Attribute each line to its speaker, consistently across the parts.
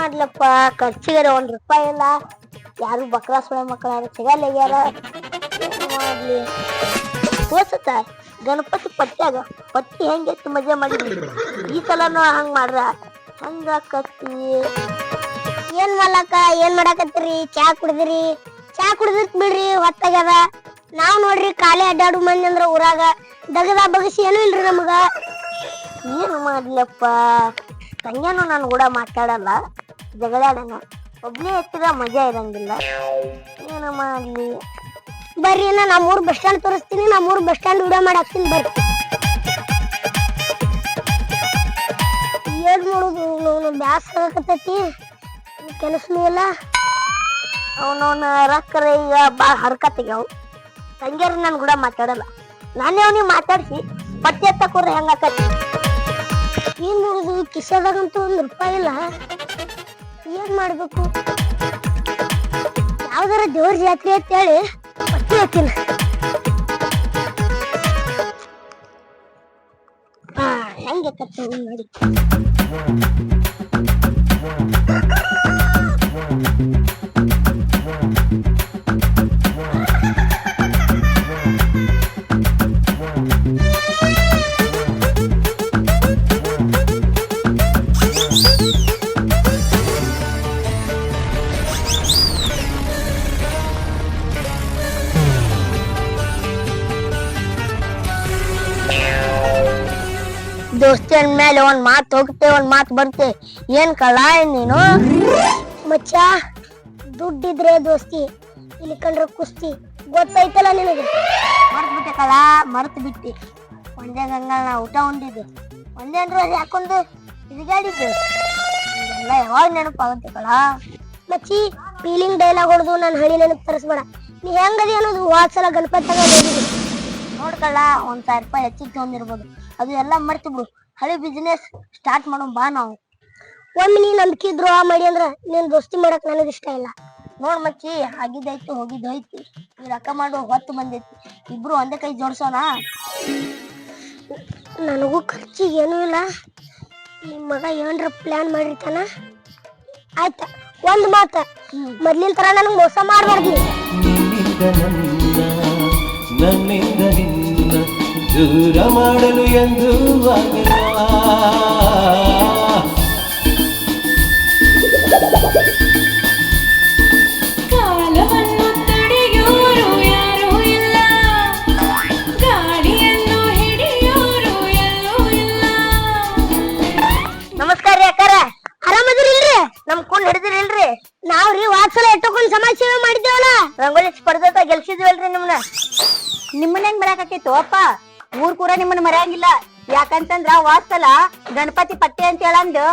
Speaker 1: ಮಾಡ್ಲಪ್ಪ ಖರ್ಚಿಗೆ ಒಂದ್ ರೂಪಾಯಿ ಇಲ್ಲ. ಯಾರು ಬಕ್ರಾ ಸುಳೆ ಮಕ್ಕಳ ಸಿಗಲ್ಲ ಯಾರ ಮಾಡ್ಲಿ? ಹೋಸತ, ಗಣಪತಿ ಪಟ್ಟ್ಯಾಗ ಪಟ್ಟಿ ಹೆಂಗೆ ಮಜಾ ಮಾಡಿದ್ವಿ ಈ ಸಲನು ಹಂಗ್ ಮಾಡ್ರ? ಹಂಗ ಕತ್ತಿ ಏನ್ ಮಾಲಕ ಏನ್ ಮಾಡಾಕತ್ತೀರಿ? ಚಾ ಕುಡಿದ್ರಿ? ಚಾ ಕುಡ್ದಿತ್ ಬಿಡ್ರಿ ಹೊತ್ತಾಗ್ಯದ. ನಾವ್ ನೋಡ್ರಿ ಕಾಲೇ ಅಡ್ಡಾಡು ಮಂದಿ ಅಂದ್ರ ಊರಾಗ ದಗದ ಬಗಸಿ ಏನೂ ಇಲ್ರಿ ನಮಗ. ಏನು ಮಾಡ್ಲಪ್ಪ? ತಂಗ್ಯಾನು ನಾನು ಕೂಡ ಮಾತಾಡಲ್ಲ ಜಗಳಾಡೋಣ ಒಬ್ನೇ ಎತ್ತಿದ ಮಜಾ ಇರಂಗಿಲ್ಲ. ಏನ ಮಾಡ್ಲಿ? ಬರ್ರಿ ನಾ ನಮ್ಮೂರ್ ಬಸ್ ಸ್ಟ್ಯಾಂಡ್ ತೋರಿಸ್ತೀನಿ ನಮ್ಮೂರ್ ಬಸ್ ಸ್ಟ್ಯಾಂಡ್ ವಿಡಿಯೋ ಮಾಡಿ ಹಾಕ್ತೀನಿ, ಬರ್ರಿ. ಏನ್ ಮಾಡುದು? ನಾವು ಬ್ಯಾಸ ಆಗಕತ್ತೈತಿ. ಕೆಲಸನೂ ಇಲ್ಲ ಅವನವನ ರೊಕ್ಕರ ಈಗ ಭಾಳ ಹರ್ಕತ್ತಿಗ್ಯಾವ ತಂಗಿಯರು ನಾನು ಕೂಡ ಮಾತಾಡಲ್ಲ. ನಾನೇ ಅವನಿಗೆ ಮಾತಾಡ್ಸಿ, ಪಟ್ಟಿ ಎತ್ತಕೋರಿ ಹೆಂಗಾಕತಿ ಏನ್ ಮಾಡುದು? ಕಿಸೆದಾಗಂತೂ ಒಂದ್ ರೂಪಾಯಿ ಇಲ್ಲ. ಏನ್ ಮಾಡ್ಬೇಕು? ಯಾವ್ದಾರ ದೇವ್ರ ಜಾತ್ರೆ ಅಂತ ಹೇಳಿ ಬರ್ತೀನ ಹಾ ಹೆಂಗೆ ಕತ್ತ ನೋಡಿ. ಅಂದ್ಮೇಲೆ ಒಂದ್ ಮಾತ್ ಹೋಗುತ್ತೆ, ಒಂದ್ ಮಾತ್ ಬರುತ್ತೆ. ಏನ್ ಕಳ್ಳ ನೀನು? ಮಚ್ಚ, ದುಡ್ಡಿದ್ರೆ ದೋಸ್ತಿ, ಇಲ್ಲಿ ಕಂಡ್ರೆ ಕುಸ್ತಿ. ಗೊತ್ತಾಯ್ತಲ್ಲ ನಿನಗೆ? ಮರ್ತ್ ಬಿಟ್ಟೆ ಕಳ ಮರ್ತ್ ಬಿಟ್ಟಿ ಒಂದೇ ಗಂಗಾ ನಾ ಊಟ ಉಂಡಿದ್ದು. ಒಂದೇ ಅಂದ್ರೆ ಯಾಕೊಂದು ತಿರುಗಾಡಿದ್ದು ಎಲ್ಲ ಯಾವಾಗ ನೆನಪಾಗುತ್ತೆ ಕಳ ಮಚ್ಚಿ ಫೀಲಿಂಗ್ ಡೈಲಾಗ್ ಹೊಡೆದು ನಾನು ಹಳಿ ನೆನಪು ತರಿಸ್ಬೇಡ. ನೀ ಹೆಂಗದಿ ಅನ್ನೋದು ವಾತ್ ಸಲ ಗಣಪತಿ ನೋಡ್ಕಳ್ಳ ಒಂದ್ ಸಾವಿರ ರೂಪಾಯಿ ಹೆಚ್ಚಿಗೆ ತಗೊಂಡಿರ್ಬೋದು ಅದು ಎಲ್ಲ ಮರ್ತು ಬಿಡು ಹಳಿ ಬಿಸ್ನೆಸ್ ಸ್ಟಾರ್ಟ್ ಮಾಡೋಣ ಬಾ ನಾವು. ಒಮ್ಮೆ ನೀ ನಂಬಿಕೆ ದ್ರೋಹ ಮಾಡಿ ಅಂದ್ರ ನೀನ್ ದೋಸ್ತಿ ಮಾಡಕ್ ನನಗ್ ಇಷ್ಟ ಇಲ್ಲ. ನೋಡ್ ಮಚ್ಚಿ ಆಗಿದ್ದಾಯ್ತು ಹೋಗಿದ್ದೋಯ್ತು. ಈ ರೊಕ್ಕ ಮಾಡೋ ಹೊತ್ತು ಬಂದೈತಿ. ಇಬ್ರು ಒಂದೇ ಕೈ ಜೋಡ್ಸೋಣ. ನನಗೂ ಖರ್ಚು ಏನೂ ಇಲ್ಲ. ನಿಮ್ಮ ಮಗ ಏನ್ರ ಪ್ಲಾನ್ ಮಾಡಿರ್ತಾನ? ಆಯ್ತ ಒಂದ್ ಮಾತ. ಮೊದ್ಲಿನ ತರ ನನಗ್ ಮೋಸ ಮಾಡಬಾರ್ದು.
Speaker 2: ನಿನ್ನಿಂದ ನನ್ನ ನನ್ನಿಂದ ನಿನ್ನ ದೂರ ಮಾಡಲು ಎಂದು ಆಗಲ್ಲ
Speaker 1: ನಮಸ್ಕಾರ ರೀ ಅಕ್ಕಾರ. ಆರಾಮದಿರಿ ಇಲ್ರಿ ನಮ್ ಕೊಂಡ್ ಹಿಡಿದಿರಿ ಇಲ್ರಿ ನಾವ್ರಿ ವಾತ್ಸಲ ಇಟ್ಟಕೊಂಡ್ ಸಮಾಜ ಸೇವೆ ಮಾಡಿದ್ದೇವಲ್ಲ. ರಂಗೋಲಿ ಸ್ಪರ್ಧೆ ಗೆಲ್ಸಿದ್ವಲ್ರಿ ನಿಮ್ನ.
Speaker 3: ನಿಮ್ಮನ್ನ ಹೆಂಗ್ ಮರ್ಯಾಕೈತು ಅಪ್ಪ? ಊರ್ ಕೂಡ ನಿಮ್ಮನ್ನ ಮರ್ಯಾಂಗಿಲ್ಲ. ಯಾಕಂತಂದ್ರ ವಾಸ್ತಲ ಗಣಪತಿ ಪಟ್ಟಿ ಅಂತ ಹೇಳಂದು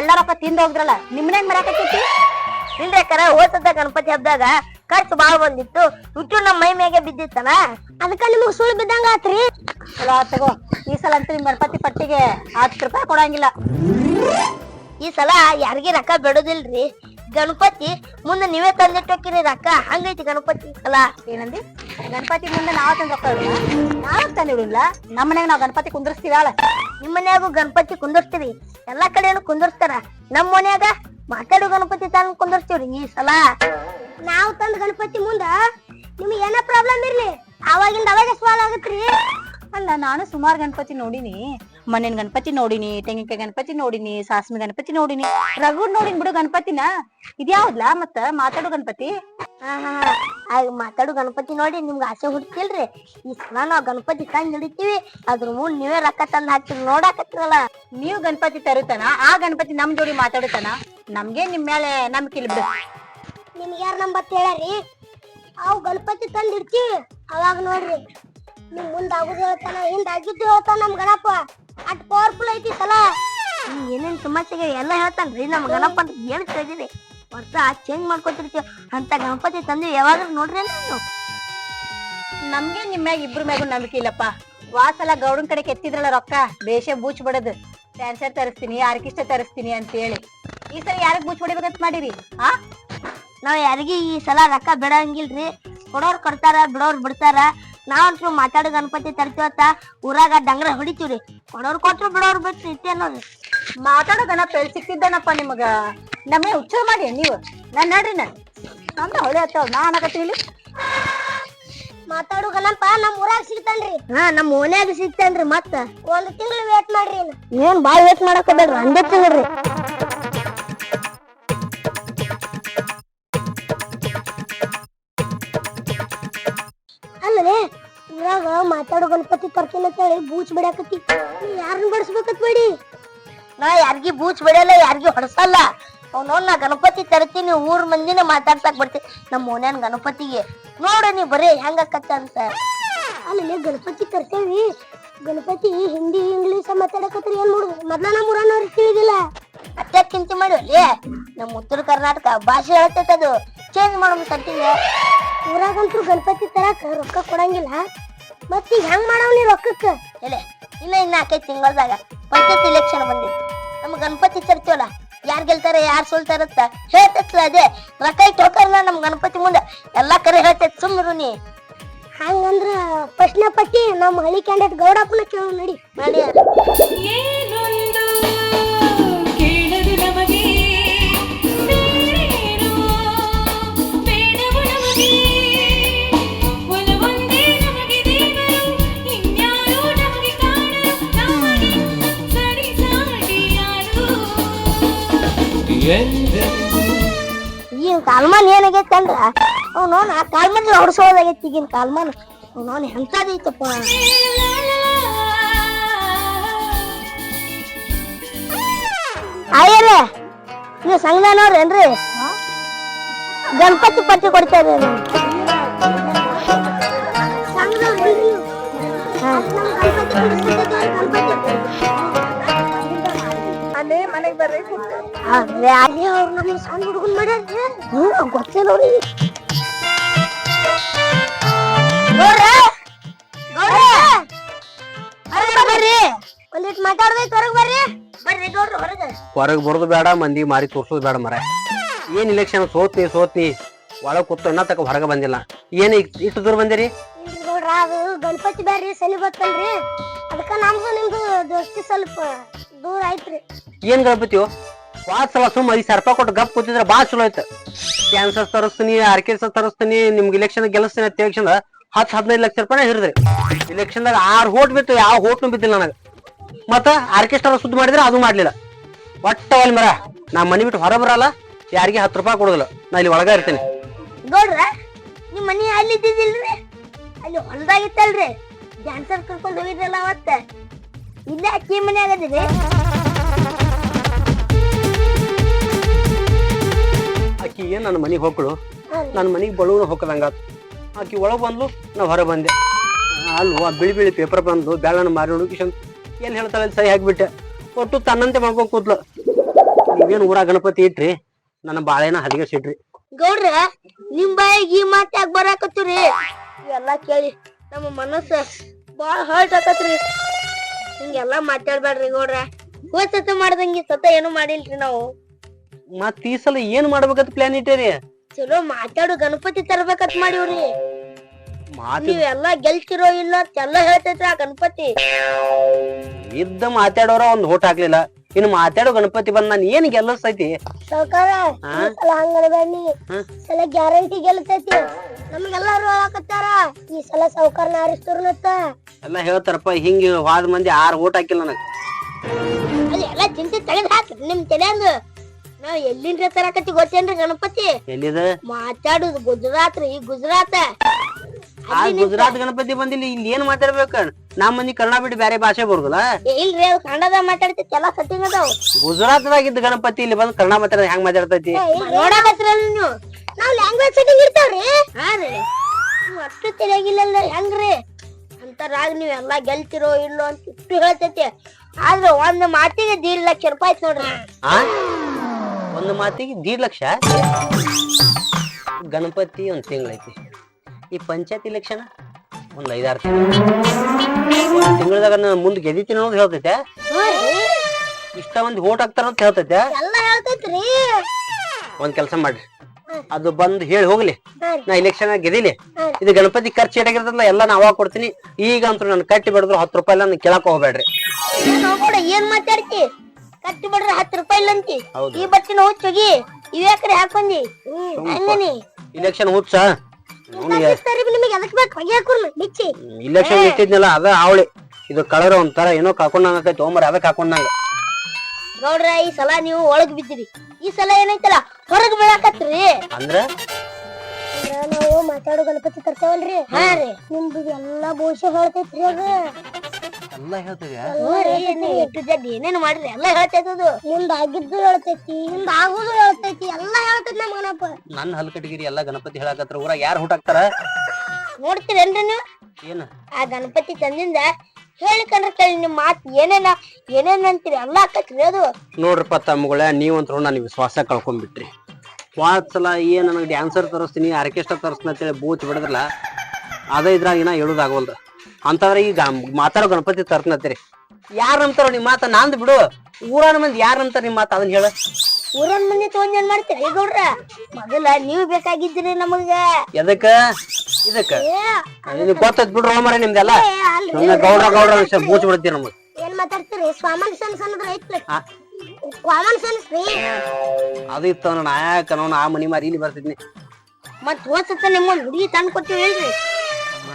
Speaker 3: ಎಲ್ಲರಪ್ಪ ತಿಂದ ಹೋಗ್ರಲ್ಲ ಹೆಂಗ್ ಮರ್ಯಾಕೈತಿ
Speaker 1: ಇಲ್ರಿ ಅಕ್ಕಾರ ಹೋದ ಗಣಪತಿ ಹಬ್ಬದಾಗ ಖರ್ಚು ಬಾಳ್ ಬಂದಿತ್ತು ಹುಟ್ಟು ನಮ್ಮ ಮೈ ಮೇಗೆ ಬಿದ್ದಿತ್ತನ ಅದಕ್ಕ ನಿಮಗ್ ಸುಳ್ಳು ಬಿದ್ದಂಗ ಆತ್ರಿ?
Speaker 3: ತಗೋ, ಈ ಸಲ ಅಂತ ನಿಮ್ ಗಣಪತಿ ಪಟ್ಟಿಗೆ ಹತ್ತು ರೂಪಾಯಿ ಕೊಡಂಗಿಲ್ಲ.
Speaker 1: ಈ ಸಲ ಯಾರಿಗೆ ರೊಕ್ಕ ಬಿಡೋದಿಲ್ರಿ. ಗಣಪತಿ ಮುಂದೆ ನೀವೇ ತಂದಿಟ್ಟೋಕಿರಿ ರೊಕ್ಕ. ಹಂಗೈತಿ ಗಣಪತಿ ಅಲ್ಲ. ಸಲ
Speaker 3: ಏನಂದಿ? ಗಣಪತಿ ಮುಂದೆ ನಾವ್ ತಂದ್ ನಾವು? ನಾವ್ ತಂದಿಡಿಲ್ಲ ನಮ್ಮ ಮನ್ಯಾಗ ನಾವ್ ಗಣಪತಿ ಕುಂದ್ರಸ್ತೀವಲ್ಲ
Speaker 1: ನಿಮ್ ಮನ್ಯಾಗು ಗಣಪತಿ ಕುಂದರ್ಸ್ತೀವಿ ಎಲ್ಲಾ ಕಡೆನು ಕುಂದರ್ಸ್ತಾರ. ನಮ್ ಮನ್ಯಾಗ ಮಾತಾಡೋ ಗಣಪತಿ ತಂದ್ ಕುಂದರ್ಸ್ತೀವ್ರಿ ಈ ಸಲ. ನಾವ್ ತಂದ ಗಣಪತಿ ಮುಂದ ನಿಮ್ಗೆ ಏನ ಪ್ರಾಬ್ಲಮ್ ಇರ್ಲಿ? ಅವಾಗಿಂದ ಅವಾಗ ಸಾಲ್ವ್ ಆಗತ್ರಿ.
Speaker 3: ಅಲ್ಲ, ನಾನು ಸುಮಾರು ಗಣಪತಿ ನೋಡಿನಿ. ಮಣ್ಣಿನ ಗಣಪತಿ ನೋಡಿನಿ ತೆಂಗಿನಕಾಯಿ ಗಣಪತಿ ನೋಡಿನಿ ಸಾಸ್ಮಿ ಗಣಪತಿ ನೋಡಿನಿ ರಘು ನೋಡಿನ್ ಬಿಡು ಗಣಪತಿನ. ಇದ್ಯಾವ್ದ್ಲಾ ಮತ್ತ ಮಾತಾಡು ಗಣಪತಿ.
Speaker 1: ಮಾತಾಡೋ ಗಣಪತಿ ನೋಡಿ ನಿಮ್ಗೆ ಆಸೆ ಹುಡ್ತಿಲ್ರಿ ಈ ಸಲ ನಾವ್ ಗಣಪತಿ ತಂದ್ ಹಿಡಿತೀವಿ ಅದ್ರ ಮುಂದ್ ನೀವೇ ರೊಕ್ಕ ತಂದ್ ಹಾಕ್ತಿರಿ ನೋಡಾಕತ್ತಿರಲ್ಲ.
Speaker 3: ನೀವು ಗಣಪತಿ ತರುತ್ತಾನ ಆ ಗಣಪತಿ ನಮ್ ಜೋಡಿ ಮಾತಾಡುತ್ತಾನ ನಮ್ಗೆ ನಿಮ್ ಮೇಲೆ ನಂಬಿಕೆ ಇಲ್ಲ ಬಿಡು.
Speaker 1: ನಿಮ್ಗೆ ಯಾರು ನಂಬತ್ ಹೇಳರಿ? ಅವ್ ಗಣಪತಿ ತಂದ್ ಇಡ್ತೀವಿ ಅವಾಗ ನೋಡ್ರಿ ನಿಮ್ ಮುಂದಾಗುದು ಹೇಳ್ತಾನ ಹಿಂದಾಗಿದ್ದು ಹೇಳ್ತಾನ ನಮ್ ಗಣಪ. ಅಟ್ ಪವರ್ಫುಲ್ ಐತಿ ಸಲ ಏನೇನ್ ಸಮಸ್ಯೆಗೆ ಎಲ್ಲ ಹೇಳ್ತಾನ್ರಿ ನಮ್ಮ ಗಣಪ ಅಂತ ಏನ್ ಕೇಳಿದಿರಿ ವರ್ಷ ಚೇಂಜ್ ಮಾಡ್ಕೊತಿರ್ತೀವಿ ಅಂತ ಗಣಪತಿ ತಂದೆ ಯಾವಾಗ್ಲೂ ನೋಡ್ರಿ ನೀವು.
Speaker 3: ನಮ್ಗೆ ನಿಮ್ಮ ಮ್ಯಾಗ ಇಬ್ರ ಮ್ಯಾಗೂ ನಂಬಿಕೆ ಇಲ್ಲಪ್ಪ. ವಾಸಲ ಗೌಡನ್ ಕಡೆ ಕೆತ್ತಿದ್ರಲ್ಲ ರೊಕ್ಕ ಬೇಷೆ ಬೂಚ್ ಬಿಡದು. ಡ್ಯಾನ್ಸರ್ ತರಿಸ್ತೀನಿ ಆರ್ಕಿಸ್ಟ ತರಿಸ್ತೀನಿ ಅಂತ ಹೇಳಿ ಈ ಸಲ ಯಾರಿಗ್ ಬೂಚ್ ಹೊಡಿಬೇಕಂತ ಮಾಡಿರಿ? ಆ?
Speaker 1: ನಾವ್ ಯಾರಿಗಿ ಈ ಸಲ ರೊಕ್ಕ ಬಿಡಂಗಿಲ್ರಿ. ಕೊಡೋರ್ ಕೊಡ್ತಾರ ಬಿಡೋರ್ ಬಿಡ್ತಾರ. ನಾವಂತ್ರು ಮಾತಾಡೋ ಗಣಪತಿ ತರ್ತೀವತ್ತ ಊರಾಗ ಡಂಗ್ರ ಹೊಡಿತೀವ್ರಿ. ಕೊಡೋರ್ ಕೊಟ್ರು ಬಿಡೋರ್ ಬಿಟ್ಟು ಇಟ್ಟೆ ಅನ್ನೋದು.
Speaker 3: ಮಾತಾಡೋ ಗಣಪ ಎಲ್ಲಿ ಸಿಕ್ತಿದ್ದಾನಪ್ಪ ನಿಮಗ. ನಮ್ಮೇ ಹುಚ್ಚು ಮಾಡಿ ನೀವು. ನಾನ್ ನಡ್ರಿ ನಾ ನಮ್ದು ಹೊಳೆ ಹತ್ತವ್ ನಾ ಅನ್ನಕತ್ತೀನಿ
Speaker 1: ಮಾತಾಡು ಗಣಪ ನಮ್ ಊರಾಗ ಸಿಗ್ತಾನ್ರಿ. ಹಾ ನಮ್ ಓನ್ಯಾಗ ಸಿಗ್ತಾನ್ರಿ ಮತ್ತ. ಒಂದ್ ತಿಂಗಳು ವೇಟ್ ಮಾಡ್ರಿ. ಏನ್ ಬಾಳ ವೇಟ್ ಮಾಡಕ್ ಬೇಡ್ರಿ ಅಂದ್ರೆ ತಿಂಗ್ರಿ ಮಾತಾಡೋ ಗಣಪತಿ ತರ್ತೀನಿ ಅಂತ ಹೇಳಿ ಬೂಚ್ ಬಿಡಾಕತ್ತಿ. ಯಾರನ್ನ ಬಡಿಸ್ಬೇಕತ್ ಬೇಡಿ? ನಾ ಯಾರ್ಗಿ ಬೂಚ್ ಬಿಡಲ್ಲ ಯಾರ್ಗಿ ಹೊಡ್ಸಲ್ಲ. ಅವ್ನೋ ನಾ ಗಣಪತಿ ತರ್ತೀನಿ ಊರ್ ಮಂದಿನ ಮಾತಾಡ್ಸಕ್ ಬರ್ತೀನಿ ನಮ್ಮ ಮೋನ್ಯಾನ್ ಗಣಪತಿಗೆ. ನೋಡ ನೀ ಬರೀ ಹೆಂಗ ಆಕತ್ತ ಅಂತ. ಅಲ್ಲಿ ಗಣಪತಿ ತರ್ತೇವಿ. ಗಣಪತಿ ಹಿಂದಿ ಇಂಗ್ಲೀಷ್ ಮಾತಾಡಕತ್ರಿ ಏನ್ ಮಾಡುದು ಮೊದ್ಲ ನಮ್ಮ ಊರನ್ನವ್ರಿಗೆ ತಿಳಿದಿಲ್ಲ. ಅತ್ತೆ ಚಿಂತೆ ಮಾಡಿ ಅಲ್ಲಿ ನಮ್ಮ ಉತ್ತರ ಕರ್ನಾಟಕ ಭಾಷೆ ಹೇಳ್ತೈತೆ ಅದು. ಚೇಂಜ್ ಮಾಡೋದು ತರ್ತೀನಿ ಊರಾಗಂತೂ ಗಣಪತಿ ತರಕ ರೊಕ್ಕ ಕೊಡಂಗಿಲ್ಲ. ಮತ್ ಈಗ ಹೆಂಗ್ ಮಾಡವ್ನಿ ರೊಕ್ಕಕ್ಕ? ಎಲೆ ಇನ್ನ ಇನ್ನ ನಾಲ್ಕೈದು ತಿಂಗಳದಾಗ ಪಂಚಾಯತ್ ಇಲೆಕ್ಷನ್ ಬಂದಿತ್ತು. ನಮ್ಮ ಗಣಪತಿ ತರ್ತೀವಲ್ಲ ಯಾರ್ ಗೆಲ್ತಾರೆ ಯಾರ್ ಸೋಲ್ತಾರತ್ತ ಹೇಳ್ತೈತ್ಲ ಅದೇ. ರೊಕ್ಕ ಇಟ್ಟು ಹೋಗ್ತಾರಲ್ಲ ನಮ್ ಗಣಪತಿ ಮುಂದೆ. ಎಲ್ಲಾ ಕರೆ ಹೇಳ್ತೈತ್ ಸುಮ್ಮರು ನೀ. ಹಂಗಂದ್ರ ಪ್ರಶ್ನೆ ಪಟ್ಟಿ ನಮ್ಮ ಹಳಿ ಕ್ಯಾಂಡಿಡೇಟ್ ಗೌಡಪ್ಪನ ಕೇಳು ನಡಿ. ನಡಿ ಕಾಲ್ಮಾನ್ ಏನಾಗೈತೆ ಅಂದ್ರ ಅವ್ನು ಆ ಕಾಲ್ಮನ್ ಹೊಡ್ಸೋದಾಗೈತಿ ಈಗಿನ ಕಾಲ್ಮಾನ್. ಅವ್ನು ಎಂತದೈತಪ್ಪ ಆಯ್ಯರ ನೀವು ಸಂಘನವ್ರೇನ್ರಿ ಗಣಪತಿ ಪಟ್ಟಿ ಕೊಡ್ತಾ ಇದ್ದೀರಿ
Speaker 3: ಅಲ್ಲೇ ಮನೆಗ್ ಬರ್ರಿ
Speaker 1: ಅದೇ ಅಲ್ಲಿ ಅವ್ರು ನಮ್ಮ ಸಣ್ಣ ಹುಡುಗನ್ ಮಾಡ್ಯಾರ ಹ್ಞೂ ಗೊತ್ತಿಲ್ಲ ಅವ್ರಿಗೆ. ಗೌಡ್ರ! ಗೌಡ್ರ! ಹೊರಗೆ ಬರ್ರಿ. ಒಂದಿಟ್ಟು ಮಾತಾಡ್ಬೇಕು ಹೊರಗೆ ಬರ್ರಿ. ಬರ್ರಿ ಗೌಡ್ರ ಹೊರಗೆ.
Speaker 4: ಹೊರಗೆ ಬರೋದು ಬೇಡ ಮಂದಿ ಮಾರಿ ತೋರ್ಸೋದು ಬೇಡ ಮರ ಏನ್ ಇಲೆಕ್ಷನ್ ಸೋತ್ನಿ ಸೋತ್ನಿ. ಒಳಗ್ ಕೂತು ಅಣ್ಣ ತಕ ಹೊರಗೆ ಬಂದಿಲ್ಲ. ಏನ್ ಇಷ್ಟ್- ಇಷ್ಟು ದೂರ ಬಂದಿರಿ?
Speaker 1: ಇಲ್ರಿ ಗೌಡ್ರ ಅದು ಗಣಪತಿ ಬ್ಯಾರಿ ಸನಿ ಬತ್ತಲ್ರಿ ಅದಕ್ಕ ನಮ್ದು ನಿಮ್ದು ದೋಸ್ತಿ ಸ್ವಲ್ಪ ದೂರ ಐತ್ರಿ
Speaker 4: ಏನ್ ಗಣಪತಿಯೋ? ವಾತ್ ಸಲ ಸುಮ್ಮ ಐದು ಸಾವಿರ ರೂಪಾಯಿ ಕೊಟ್ಟು ಗಪ್ ಕೂತಿದ್ರೆ ಬಾ ಚಲೋ ಐತೆ ಕ್ಯಾನ್ಸರ್ ತರಿಸ್ತೀನಿ ಕೆ ತರಿಸ್ತೀನಿ, ನಿಮ್ಗೆ ಇಲೆಕ್ಷನ್ ಗೆಲ್ಲಿಸ್ತೀನಿ ಅಂತ ಎಲೆಕ್ಷನ್ ಹತ್ತು ಹದಿನೈದು ಲಕ್ಷ ರೂಪಾಯಿ ಹಿಡಿದ್ರಿ. ಇಲೆಕ್ಷನ್ದಾಗ ಆರು ಹೋಟ್ ಬಿತ್ತು, ಯಾವ ಹೋಟ್ನು ಬಿದ್ದಿಲ್ಲ ನನಗೆ. ಮತ್ತ ಆರ್ಕೆಸ್ಟ್ರಾ ಸುದ್ದಿ ಮಾಡಿದ್ರೆ ಅದು ಮಾಡ್ಲಿಲ್ಲ. ಒಟ್ಟ ಅಲ್ಲಿ ಮರ ನಾ ಮನಿ ಬಿಟ್ಟು ಹೊರ ಬರಲ್ಲ, ಯಾರಿಗೆ ಹತ್ತು ರೂಪಾಯಿ ಕೊಡೋದಿಲ್ಲ. ನಾ ಇಲ್ಲಿ ಒಳಗ ಇರ್ತೀನಿ.
Speaker 1: ಗೌಡ್ರ ನಿಮ್ ಮನಿ ಅಲ್ಲಿ ಇದ್ದಿದ್ದಿಲ್ರಿ? ಅಲ್ಲಿ ಹೊಲದಾಗಿತ್ತಲ್ರಿ ಡ್ಯಾನ್ಸರ್ ಕರ್ಕೊಂಡು ಹೋಗಿದ್ರಲ್ಲ ಅವತ್ತ? ಇಲ್ಲೇ ಅಕ್ಕಿ ಮನೆ
Speaker 4: ಆಕಿ ಏನು ನನ್ನ ಮನೆಗೆ ಹೋಗ್ಗಳು ನನ್ನ ಮನೆಗೆ ಬಳುವನ ಹೋಗದಂಗ ಆಕಿ ಒಳಗೆ ಬಂದ್ಲು ನಾ ಹೊರ ಬಂದೆ. ಅಲ್ವಾ, ಬಿಳಿ ಬಿಳಿ ಪೇಪರ್ ಬಂದು ಬೆಳ್ಳನ ಮಾರಿ ಹುಡುಕಿಶನ್ ಎಲ್ಲಿ ಹೇಳ್ತಾಳೆ ಸರಿ ಹಾಕ್ಬಿಟ್ಟೆ ಒಟ್ಟು ತನ್ನಂತೆ ಮಾಡ್ಕೊಂಡ್ ಕೂತ್ಲು ನೀವೇನು ಊರ ಗಣಪತಿ ಇಟ್ರಿ? ನನ್ನ ಬಾಳೆನ ಹದಿಗೆ ಸಿಟ್ರಿ
Speaker 1: ಗೌಡ್ರ, ನಿಮ್ ಬಾಯಿಗೆ ಈ ಮಾತ್ ಬರಾಕತ್ತೀರಿ? ಕೇಳಿ ನಮ್ಮ ಮನಸ್ಸು ಬಾಳ ಹರ್ಟ್ ಆಕತ್ರಿ ಹಿಂಗೆಲ್ಲ ಮಾತಾಡ್ಬೇಡ್ರಿ ಗೌಡ್ರ. ಹೋದ್ ಸತ ಮಾಡ್ದಂಗೆ ಸತ ಏನು ಮಾಡಿಲ್ರಿ ನಾವು.
Speaker 4: ಮತ್ ಈ ಸಲ ಏನ್ ಮಾಡ್ಬೇಕಂತ ಪ್ಲಾನ್ ಇಟ್ಟೇರಿ?
Speaker 1: ಚಲೋ ಮಾತಾಡು ಗಣಪತಿ ತರ್ಬೇಕಂತ ಮಾಡಿವ್ರಿ.
Speaker 4: ಮಾತಿ
Speaker 1: ಎಲ್ಲಾ ಗೆಲ್ತಿರೋ ಇಲ್ಲ ಅಂತೆಲ್ಲ ಹೇಳ್ತೈತ್ರಿ ಆ ಗಣಪತಿ.
Speaker 4: ಇದ್ದ ಮಾತಾಡೋರ ಒಂದ್ ಓಟ್ ಹಾಕ್ಲಿಲ್ಲ. ಇನ್ನು ಮಾತಾಡೋ ಗಣಪತಿ ಬಂದ್ ನಾನು ಏನ್ ಗೆಲ್ಲಸ್ತೈತಿ?
Speaker 1: ಸಾವ್ಕಾರ
Speaker 4: ಹಾ?
Speaker 1: ಈ ಸಲ ಹಂಗಡಬೇಡಿ. ಸಲ ಗ್ಯಾರಂಟಿ ಗೆಲ್ತೈತಿ. ನಮ್ಗೆಲ್ಲಾರು ಹೇಳಕತ್ತಾರ. ಈ ಸಲ ಸಾವ್ಕಾರನ ಆರಿಸ್ತವ್ರನತ್ತ
Speaker 4: ಎಲ್ಲ ಹೇಳ್ತಾರಪ್ಪ ಹಿಂಗ ವಾದ ಮಂದಿ ಆರ್ ಓಟ್ ಹಾಕಿಲ್ಲ ನನಗ್.
Speaker 1: ಅಲ್ಲಿ ಎಲ್ಲ ಚಿಂತೆ ತೆಗೆದ್ ಹಾಕಿ ನಿಮ್ ತಲೆಂದು ಎಲ್ಲಿಂದ ತರಕತ್ತಿ ಗೊತ್ತೇನ್ರಿ ಗಣಪತಿ?
Speaker 4: ಎಲ್ಲಿದ?
Speaker 1: ಮಾತಾಡುದು ಗುಜರಾತ್ ರೀ ಗುಜರಾತ್.
Speaker 4: ಆ ಗುಜರಾತ್ ಗಣಪತಿ ಬಂದಿಲ್ಲ ಇಲ್ಲಿ ಏನ್ ಮಾತಾಡ್ಬೇಕ? ನಮ್ ಮಂದಿ ಕನ್ನಡ ಬಿಟ್ಟು ಬೇರೆ ಭಾಷೆ ಬರುದಿಲ್ಲ.
Speaker 1: ಏ, ಇಲ್ರಿ ಅದು ಕನ್ನಡದಾಗ ಮಾತಾಡ್ತೈತಿ ಎಲ್ಲಾ ಸೆಟ್ಟಿಂಗ್ ಅದಾವ.
Speaker 4: ಗುಜರಾತ್ದಾಗ ಇದ್ದ ಗಣಪತಿ ಇಲ್ಲಿ ಬಂದ್ ಕನ್ನಡ ಮಾತಾಡ ಹೆಂಗ್ ಮಾತಾಡ್ತೈತಿ?
Speaker 1: ನೋಡಕತ್ರಲ್ಲ ನೀವು. ನಾವ್ ಲ್ಯಾಂಗ್ವೇಜ್ ಸೆಟ್ಟಿಂಗ್ ಇರ್ತಾವ್ರಿ. ಹಾ ರೀ. ನೀವು ಅಷ್ಟು ತಿಳಿಯಾಗಿಲ್ಲ ಹೆಂಗ್ರಿ? ಅಂತರಾಗ ನೀವ್ ಎಲ್ಲಾ ಗೆಲ್ತಿರೋ ಇಲ್ಲೋ ಅಂತ ಇಷ್ಟು ಹೇಳ್ತೈತಿ. ಆದ್ರೆ ಒಂದ್ ಮಾತಿಗೆ ದೀಡ್ ಲಕ್ಷ ರೂಪಾಯಿ ನೋಡ್ರಿ.
Speaker 4: ಆ? ಒಂದು ಮಾತಿಗೆ ದೀಡ್ ಲಕ್ಷ ಗಣಪತಿ ಒಂದ್ ತಿಂಗಳೈತಿ. ಈ ಪಂಚಾಯತ್ ಇಲೆಕ್ಷನ್ ಒಂದು ಐದಾರು ತಿಂಗಳು. ತಿಂಗಳದಾಗ ಮುಂದೆ ಗೆದಿತೀನಿ ಅನ್ನೋದು ಹೇಳ್ತೈತೆ. ಇಷ್ಟ ಒಂದು ಓಟ್ ಹಾಕ್ತಾರ ಅಂತ ಹೇಳ್ತೈತೆ. ಒಂದ್ ಕೆಲಸ ಮಾಡ್ರಿ. ಅದು ಬಂದು ಹೇಳಿ ಹೋಗ್ಲಿ. ನಾ ಇಲೆಕ್ಷನ್ ಗೆದಿಲಿ ಇದು ಗಣಪತಿ ಖರ್ಚು ಏಟಾಗಿರ್ತದಲ್ಲ ಎಲ್ಲ ನಾವಾ ಕೊಡ್ತೀನಿ. ಈಗ ಅಂತೂ ನಾನು ಕಟ್ಟಿ ಬಿಡಿದ್ರು ಹತ್ತು ರೂಪಾಯಿ ಎಲ್ಲ ಕೇಳಕ್ ಹೋಗ್ಬೇಡ್ರಿ.
Speaker 1: ಏನ್ ಮಾತಾಡ್ತಿ? ಕಟ್ಟಿ ಬಿಡ್ರಿ ಹತ್ತು ರೂಪಾಯಿ ಇಲ್ಲಂತಿ
Speaker 4: ಹೌದು.
Speaker 1: ಈ ಬಟ್ಟಿನ ಹುಚ್ಚೋಗಿ ಇವ್ಯಾಕ್ರಿ ಹಾಕೊಂಡಿ. ಹಂಗನಿ
Speaker 4: ಇಲೆಕ್ಷನ್ ಹುಚ್ಚ.
Speaker 1: ನಿಮಗೆ ಅದಕ್ಕೆ ಬೇಕು. ಹೊಗೆ ಹಾಕೋರ್ಲ ಬಿಚ್ಚಿ
Speaker 4: ಇಲೆಕ್ಷನ್ ಇಟ್ಟಿದ್ನಲ್ಲ ಅದ ಅವಳಿ ಇದು ಕಳರ ಒಂಥರ ಏನೋ ಕಾಕೊಂಡಂಗ ಆಕೈತಿ ಹೋಮರ್ ಅದಕ್ಕೆ ಹಾಕೊಂಡಂಗ.
Speaker 1: ಗೌಡ್ರ ಈ ಸಲ ನೀವು ಒಳಗ್ ಬಿದ್ದಿರಿ. ಈ ಸಲ ಏನೈತಲ್ಲ ಹೊರಗ್ ಬೀಳಾಕತ್ರಿ
Speaker 4: ಅಂದ್ರ?
Speaker 1: ನಾವು ಮಾತಾಡೋ ಗಣಪತಿ ತರ್ತೇವಲ್ರಿ? ಹಾ ರೀ. ನಿಮ್ದು ಎಲ್ಲಾ ಭವಿಷ್ಯ ಹೇಳ್ತೈತ್ರಿ ಅದು.
Speaker 4: ಎಲ್ಲ
Speaker 1: ಹೇಳ್ತದೆ ಏನೇನು ಮಾಡ್ರಿ ಎಲ್ಲ ಹೇಳ್ತೈತಿ ಅದು ಮುಂದ ಆಗಿದ್ದು ಹೇಳ್ತೈತಿ ಹಿಂದ ಆಗುದು ಹೇಳ್ತೈತಿ ಎಲ್ಲಾ ಹೇಳ್ತೈತಿ ನಮ್ ಗಣಪ.
Speaker 4: ನನ್ನ ಹಲ್ಕಟಗಿರಿ ಎಲ್ಲ ಗಣಪತಿ ಹೇಳಕತ್ರ ಊರಾಗ ಯಾರು ಹುಟ್ಟಾಕ್ತಾರ
Speaker 1: ನೋಡ್ತೀರೇನ್ರಿ ನೀವು?
Speaker 4: ಏನು?
Speaker 1: ಆ ಗಣಪತಿ ತಂದಿಂದ ಹೇಳಿಕಂದ್ರ ಕೇಳಿ ನಿಮ್ ಮಾತ್ ಏನೇನ ಏನೇನ್ ಅಂತೀರಿ ಎಲ್ಲ ಹಾಕತ್ರಿ ಅದು.
Speaker 4: ನೋಡ್ರಪ್ಪ ತಮ್ಮಗಳ ನೀವಂತರೂ ನಾನು ವಿಶ್ವಾಸ ಕಳ್ಕೊಂಡ್ಬಿಟ್ರಿ ಹೋದ್ ಸಲ ಏನ್ ನನಗೆ ಡ್ಯಾನ್ಸರ್ ತರಿಸ್ತೀನಿ ಆರ್ಕೆಸ್ಟ್ರಾ ತರಿಸ್ತೀನಿ ಅಂತೇಳಿ ಬೂಚ್ ಬಿಡದ್ರಲ್ಲ ಅದ ಇದ್ರಾಗ ಏನ ಹೇಳುದಾಗವಲ್ದು ಅಂತಂದ್ರೆ ಈಗ ಮಾತಾಡೋ ಗಣಪತಿ ತರ್ತೀರಿ ಯಾರ್ ಅಂತಾರ ನಿಮ್ ಮಾತ ನಾಂದ್ ಬಿಡು. ಊರನ್ ಮಂದಿ ಯಾರ್ ಅಂತಾರ ನಿಮ್ ಮಾತ ಅದನ್ನ ಹೇಳ.
Speaker 1: ಊರನ್ ಮಂದಿ ತಗೊಂಡ್ ಏನ್ ಮಾಡ್ತೀರಿ ಗೌಡ್ರ? ಮೊದಲ ನೀವ್ ಬೇಕಾಗಿದ್ರಿ ನಮಗ.
Speaker 4: ಎದಕ್ಕ? ಇದಕ್ಕ? ನಿಮ್ಗ್ ಗೊತ್ತೈತ್ ಬಿಡ್ರಿ ಹೋಮರ ನಿಮ್ದೆಲ್ಲ. ಸುಮ್ನೆ ಗೌಡ್ರ ಗೌಡ್ರ ಅನ್ಸ ಬೂಚ್ ಬಿಡ್ತೀರಿ ನಮಗ್.
Speaker 1: ಏನ್ ಮಾತಾಡ್ತೀರಿ? ಸ್ವಾಮನ್ ಸೆನ್ಸ್ ಅನ್ನೋದ್ರ ಐತ್ರಿ. ಕಾಮನ್ ಸೆನ್ಸ್ ರೀ.
Speaker 4: ಅದು ಇತ್ತು ನಾನು ಆ ಮನಿ ಮಾರಿ ಇಲ್ಲಿ ಬರ್ತಿದ್ನಿ.
Speaker 1: ಮತ್ ಹೋಸತ್ತ ನಿಮ್ಮ ಹುಡುಗಿ ತಂದ್ ಕೊಟ್ಟಿವಿ ಹೇಳ್ರಿ.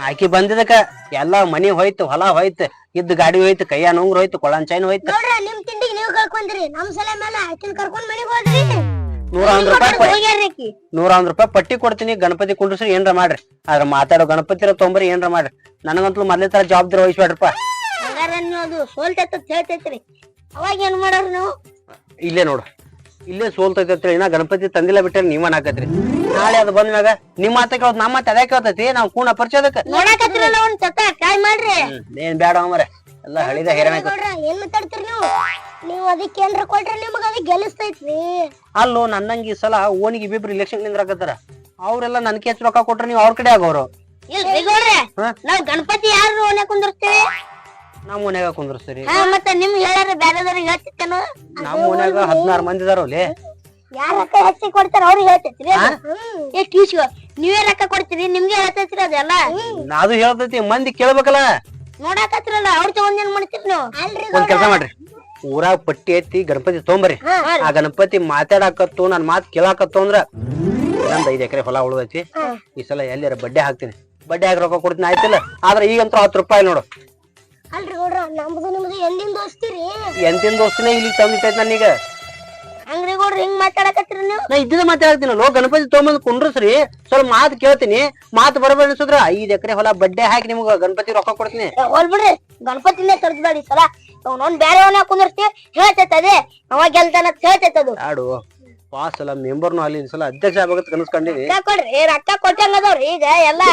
Speaker 4: ಆಕಿ ಬಂದಿದಕ ಎಲ್ಲಾ ಮನಿ ಹೋಯ್ತು ಹೊಲ ಹೋಯ್ತು ಇದ್ದ ಗಾಡಿ ಹೋಯ್ತು ಕೈಯ ನೋಂಗ್ರ ಹೋಯ್ತು ಕೊಳಂಚೈನ್ ಹೋಯ್ತು.
Speaker 1: ನೋಡ್ರ ನಿಮ್ ತಿಂಡಿಗೆ ನೀವು ಕಳ್ಕೊಂಡ್ರಿ ನಮ್ ಸಲ ಮೇಲೆ ಆಕಿನ್ ಕರ್ಕೊಂಡ್ ಮನಿ ಹೋದ್ರಿ.
Speaker 4: ನೂರ ಒಂದ್ ರೂಪಾಯಿ ನೂರ ಒಂದ್ ರೂಪಾಯಿ ಪಟ್ಟಿ ಕೊಡ್ತೀನಿ ಗಣಪತಿ ಕುಂಡ್ರಿಸ್ರಿ ಏನ್ರ ಮಾಡ್ರಿ. ಆದ್ರ ಮಾತಾಡೋ ಗಣಪತಿರ ತೊಂಬರಿ ಏನ್ರ ಮಾಡ್ರಿ. ನನಗಂತೂ ಮೊದ್ಲೇ ತರ ಜವಾಬ್ದಾರಿ ವಹಿಸ್ಬೇಡ್ರಪ್ಪ.
Speaker 1: ಸೋಲ್ತೈತ್ರಿ ನೀವು ಅದು ಸೋಲ್ತೈತ ಹೇಳ್ತೈತ್ರಿ. ಅವಾಗ ಏನ್ ಮಾಡೋರು ನೀವು?
Speaker 4: ಇಲ್ಲೇ ನೋಡು. ಇಲ್ಲೇ ಸೋಲ್ತೈತಿ ಇನ್ನ ಗಣಪತಿ ತಂದಿಲ್ಲ ಬಿಟ್ಟರೆ ನೀವ್ ಹಾಕತ್ರಿ? ನಾಳೆ ಅದು ಬಂದ ಮ್ಯಾಗ ನಿಮ್ ಮಾತ ಕೇಳೋದ್ ನಮ್ಮ ಮಾತ ಅದೇ ಕೇಳ್ತೈತಿ ನಾವ್ ಕೂಣ
Speaker 1: ನೋಡಕತ್ತಿರಲ್ಲ ಟ್ರೈ ಮಾಡ್ರಿ.
Speaker 4: ಏನ್ ಬೇಡ ಅಮ್ಮರೆ ಎಲ್ಲ ಹಳಿದ ಹೇರಣ
Speaker 1: ನೋಡ್ರ ಏನ್ ಮಾತಾಡ್ತೀರಿ ನೀವು? ನೀವು ಅದಕ್ಕೆ ಏನ್ರ ಕೊಟ್ರೆ ನಿಮಗ ಅದಕ್ಕೆ ಗೆಲ್ಲಿಸ್ತೈತ್ರಿ.
Speaker 4: ಅಲ್ಲೋ ನನ್ನಂಗಿ ಈ ಸಲ ಓನಿಗೆ ಇಬ್ಬಿಬ್ರು ಇಲೆಕ್ಷನ್ ನಿಂದ್ರಾಕತ್ತಾರ ಅವ್ರೆಲ್ಲ ನನ್ ಕೇಸ್ ರೊಕ್ಕ ಕೊಟ್ರೆ ನೀವು ಅವ್ರ ಕಡೆ ಆಗೋರು.
Speaker 1: ಇಲ್ರಿ ಗೌಡ್ರೆ
Speaker 4: ಹಾ?
Speaker 1: ನಾವ್ ಗಣಪತಿ ಯಾರು ಓನೆ ಕುಂದಿರ್ತೇವೆ?
Speaker 4: ನಮ್ಮ ಮನ್ಯಾಗ ಕುಂದ್ರಸ್ತೀರಿ.
Speaker 1: ಹಾ ಮತ್ತೆ ನಿಮ್ ಹೇಳಾರ ಬ್ಯಾರೆದವ್ರಿಗೆ ಹೇಳ್ತಿತ್ತೇನು?
Speaker 4: ನಮ್ಮ ಮನ್ಯಾಗ ಹದಿನಾರು ಮಂದಿ ಇದಾರಲ್ಲಿ
Speaker 1: ಯಾರ ರೊಕ್ಕ ಹೆಚ್ಚಿ ಕೊಡ್ತಾರ ಅವ್ರಿಗೆ ಹೇಳ್ತೈತ್ರಿ. ಅದು. ಏ ಈಸ್ಕೊ ನೀವೇ ರೊಕ್ಕ ಕೊಡ್ತೀರಿ ನಿಮ್ಗೆ ಹೇಳ್ತೈತ್ರಿ ಅದೆಲ್ಲ.
Speaker 4: ಅದು ಹೇಳ್ತೈತಿ ಮಂದಿ ಕೇಳ್ಬೇಕಲ್ಲ.
Speaker 1: ನೋಡಾಕತ್ರಲ್ಲ ಅವ್ರ ತಗೊಂಡ್ ಏನ್ ಮಾಡ್ತೀರಿ ನೀವು?
Speaker 4: ಒಂದ್ ಕೆಲಸ ಮಾಡ್ರಿ. ಊರಾಗ ಪಟ್ಟಿ ಐತಿ ಗಣಪತಿ ತೊಂಬರ್ರಿ ಆ ಗಣಪತಿ ಮಾತಾಡಾಕತ್ತು ನನ್ ಮಾತ್ ಕೇಳಾಕತ್ತು ಅಂದ್ರ ನಂದ್ ಐದ್ ಎಕರೆ ಹೊಲ ಉಳ್ದೈತಿ. ಈ ಸಲ ಎಲ್ಲಿರ ಬಡ್ಡೆ ಹಾಕ್ತೀನಿ. ಬಡ್ಡೆ ಹಾಕಿ ರೊಕ್ಕ ಕೊಡ್ತೀನಿ ಆಯ್ತಿಲ್ಲ? ಆದ್ರೆ ಈಗಂತೂ ಹತ್ತು ರೂಪಾಯಿ ನೋಡು.
Speaker 1: ಅಲ್ರಿ ಗೌಡ್ರ ನಮ್ದು ನಿಮ್ದು ಎಂದಿನ ದೋಸ್ತಿರಿ?
Speaker 4: ಎಂತಿನ ದೋಸ್ತಿನೇ ಇಲ್ಲಿ ತಂದಿಟ್ಟೈತಿ ನನಗ
Speaker 1: ಹಂಗ್ರಿ ಗೌಡ್ರ ಹಿಂಗ್ ಮಾತಾಡಕತ್ತೀರಿ ನೀವು?
Speaker 4: ನಾ ಇದ್ದಿದ್ದ ಮಾತಾಡ್ತೀನಿ ಲೋ ಗಣಪತಿ ತೊಗೊಂಬಂದು ಕುಂಡ್ರಸ್ರಿ. ಸ್ವಲ್ಪ ಮಾತು ಕೇಳ್ತೀನಿ. ಮಾತು ಬರಬೇಡ ಅನ್ಸಿದ್ರ ಐದ್ ಎಕರೆ ಹೊಲ ಬಡ್ಡೆ ಹಾಕಿ ನಿಮ್ಗ ಗಣಪತಿ ರೊಕ್ಕ ಕೊಡ್ತೀನಿ.
Speaker 1: ಹೋಲ್ಬಿಡ್ರಿ ಹೋಲ್ ಬಿಡ್ರಿ ಗಣಪತಿನೇ ತರ್ಸ್ಬೇಡಿ ಸಲ. ಅವನೊಂದ್ ಬ್ಯಾರೆ ಅವನ ಕುಂದಿರ್ತಿ ಹೇಳ್ತೈತ ಅದೇ. ಅವ ಗೆಲ್ತಾನ ಹೇಳ್ತೈತ ಅದು.
Speaker 4: ಆಡು ಪಾಸ್ ಅಲ್ಲ ಮೆಂಬರ್ನು ಅಲ್ಲಿ ಸಲ ಅಧ್ಯಕ್ಷ ಆಗ್ಬೇಕಂತ ಕನಸ್ಕೊಂಡಿನಿ
Speaker 1: ರೊಕ್ಕ ಕೊಡ್ರಿ ರೊಕ್ಕ ಕೊಟ್ಟಂಗ ಅದಾವ್ರಿ ಈಗ ಎಲ್ಲಾ.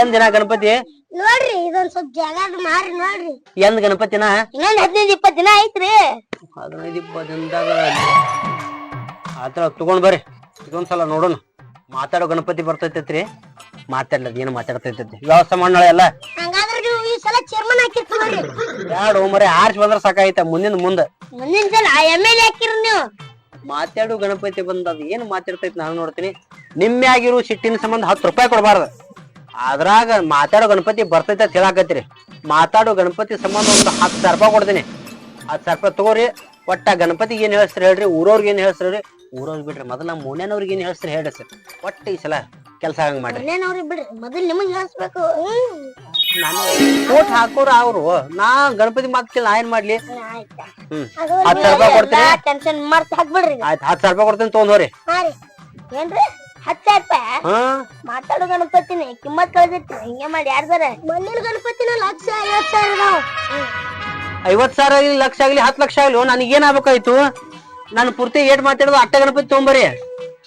Speaker 4: ಎಂದ್ ದಿನ ಗಣಪತಿ?
Speaker 1: ನೋಡ್ರಿ ಇದೊಂದ್ ಸ್ವಲ್ಪ ಜಾಗ ಮಾರಿ ನೋಡ್ರಿ.
Speaker 4: ಎಂದ್ ಗಣಪತಿನ?
Speaker 1: ಇನ್ನೊಂದ್ ಹದಿನೈದು ಇಪ್ಪತ್ ದಿನ ಐತ್ರಿ.
Speaker 4: ಹದಿನೈದು ಇಪ್ಪತ್ತು ದಿನದಾಗ ಆತರ ತಗೊಂಡ್ ಬರ್ರಿ. ಇದೊಂದ್ಸಲ ನೋಡೋಣ. ಮಾತಾಡೋ ಗಣಪತಿ ಬರ್ತೈತೈತ್ರಿ. ಮಾತಾಡ್ಲದ ಏನು ಮಾತಾಡ್ತೈತೈತಿ ವ್ಯವಸ್ಥೆ ಮಾಡೋಣ ಎಲ್ಲ?
Speaker 1: ಹಂಗಾದ್ರೆ ನೀವು ಈ ಸಲ ಚೇರ್ಮನ್ ಹಾಕಿರ್ತೀವಿ
Speaker 4: ಮರೆ ಆರ್ಚ್ ಬಂದ್ರ ಸಾಕಾಯ್ತ ಮುಂದಿನ ಮುಂದ.
Speaker 1: ಮುಂದಿನ ಸಲ ಎಂ ಎಲ್ ಎ ಹಾಕಿರಿ ನೀವು.
Speaker 4: ಮಾತಾಡು ಗಣಪತಿ ಬಂದ ಅದ್ ಏನ್ ಮಾತಾಡ್ತೈತಿ ನಾನು ನೋಡ್ತೀನಿ. ನಿಮ್ಮ್ಯಾಗಿರೋ ಸಿಟ್ಟಿನ ಸಂಬಂಧ ಹತ್ತು ರೂಪಾಯಿ ಕೊಡಬಾರ್ದು. ಅದ್ರಾಗ ಮಾತಾಡೋ ಗಣಪತಿ ಬರ್ತೈತೆ ಅಂತ ಮಾತಾಡೋ ಗಣಪತಿ ಸಂಬಂಧ ಒಂದು ಹತ್ತು ಸಾವಿರ ರೂಪಾಯಿ ಕೊಡ್ತೀನಿ. ಆ ಸಾವಿರ ರೂಪಾಯಿ ತಗೋರಿ ಒಟ್ಟ ಗಣಪತಿಗೆ ಏನ್ ಹೇಳ್ತೀರಿ ಹೇಳ್ರಿ ಊರವ್ರಿಗೆ ಏನು ಹೇಳ್ಸ್ರಿ ಹೇಳ್ರಿ? ಊರವ್ರಿಗೆ ಬಿಡ್ರಿ ಮೊದಲ ನಮ್ಮ ಮುನೇನವ್ರಿಗೆ ಏನ್ ಹೇಳ್ಸ್ರಿ ಹೇಳ್ರಿ ಸರ್? ಒಟ್ಟ ಈ ಸಲ ಕೆಲಸ ಹಂಗ ಮಾಡ್ರಿ.
Speaker 1: ಮನೇನವ್ರಿಗೆ ಬಿಡ್ರಿ ಮೊದಲ್ ನಿಮಗ್ ಹೇಳಿಸ್ಬೇಕು.
Speaker 4: ನಾನು ಕೋಟ್ ಹಾಕೋರು ಅವ್ರು. ನಾ ಗಣಪತಿ ಮಾತು ನಾ ಏನ್ ಮಾಡ್ಲಿ? ಹ್ಮ್ ಹತ್ತು ಸಾವಿರ ರೂಪಾಯಿ ಕೊಡ್ತೀನಿ.
Speaker 1: ಟೆನ್ಷನ್ ಹಾಕ್ಬಿಡ್ರಿ.
Speaker 4: ಆಯ್ತು ಹತ್ತು ಸಾವಿರ ರೂಪಾಯಿ ಕೊಡ್ತೀನಿ ತೊಗೊಂಡೋರಿ
Speaker 1: ಏನ್ರಿ? ಹತ್ತು ಸಾವಿರ ರೂಪಾಯಿ
Speaker 4: ಹಾ?
Speaker 1: ಮಾತಾಡೋ ಗಣಪತಿನ ಕಿಮ್ಮತ್ ಕಳ್ದೈತಿ ಹಿಂಗೆ ಮಾಡಿ ಯಾರ್ ಸರ? ಮಣ್ಣಿನ ಗಣಪತಿನ ಲಕ್ಷ ಐವತ್ ಸಾವಿರ ಅದಾವ.
Speaker 4: ಐವತ್ ಸಾವಿರ ಆಗ್ಲಿ ಲಕ್ಷ ಆಗ್ಲಿ ಹತ್ತು ಲಕ್ಷ ಆಗ್ಲಿ ನನಗೆ ಏನ್ ಆಗ್ಬೇಕಾಯ್ತು ನಾನು ಪೂರ್ತಿ ಏಟ್ ಮಾತಾಡೋದು ಅಟ್ಟ ಗಣಪತಿ ತೊಗೊಂಬರಿ.